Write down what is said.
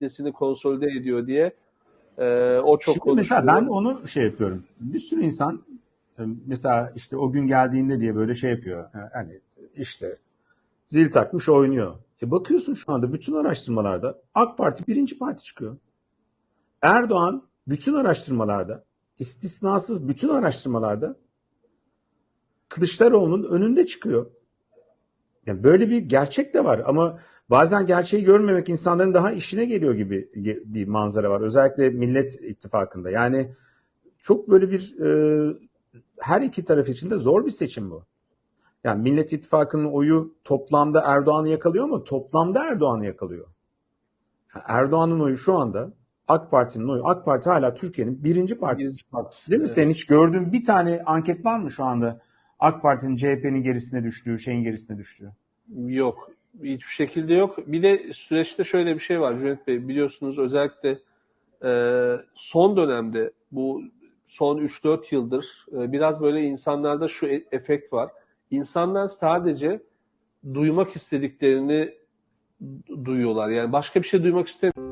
kitlesini konsolide ediyor diye e, o çok Şimdi mesela ben onu şey yapıyorum. Bir sürü insan e, mesela işte o gün geldiğinde diye böyle şey yapıyor. E, Hani işte zil takmış oynuyor. E bakıyorsun şu anda bütün araştırmalarda AK Parti birinci parti çıkıyor. Erdoğan bütün araştırmalarda istisnasız bütün araştırmalarda Kılıçdaroğlu'nun önünde çıkıyor. Yani böyle bir gerçek de var ama bazen gerçeği görmemek insanların daha işine geliyor gibi bir manzara var. Özellikle Millet İttifakı'nda. Yani çok böyle bir e, her iki taraf için de zor bir seçim bu. Yani Millet İttifakı'nın oyu toplamda Erdoğan'ı yakalıyor ama toplamda Erdoğan'ı yakalıyor. Yani Erdoğan'ın oyu şu anda AK Parti'nin oyu. AK Parti hala Türkiye'nin birinci partisi. Birinci partisi. Değil mi? Evet. Senin hiç gördüğün bir tane anket var mı şu anda? AK Parti'nin CHP'nin gerisine düştüğü, şeyin gerisine düştüğü. Yok. Hiçbir şekilde yok. Bir de süreçte şöyle bir şey var Cüneyt Bey. Biliyorsunuz özellikle e, son dönemde bu son 3-4 yıldır e, biraz böyle insanlarda şu e- efekt var. İnsanlar sadece duymak istediklerini du- duyuyorlar. Yani başka bir şey duymak istemiyor.